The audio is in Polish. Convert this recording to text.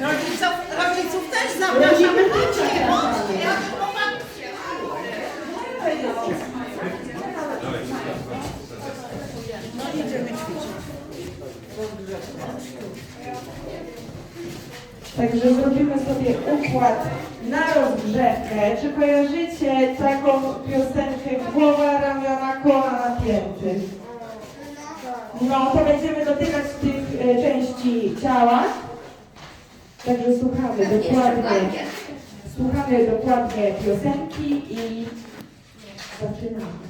Rodziców, rodziców też zapraszamy. Chodźcie, chodźcie. Popatrzcie. No idziemy ćwiczyć. Także zrobimy sobie układ na rozgrzewkę. Czy kojarzycie taką piosenkę Głowa, ramiona, koła napięty? No, to będziemy dotykać tych e, części ciała. Także słuchamy dokładnie, słuchamy dokładnie piosenki i zaczynamy.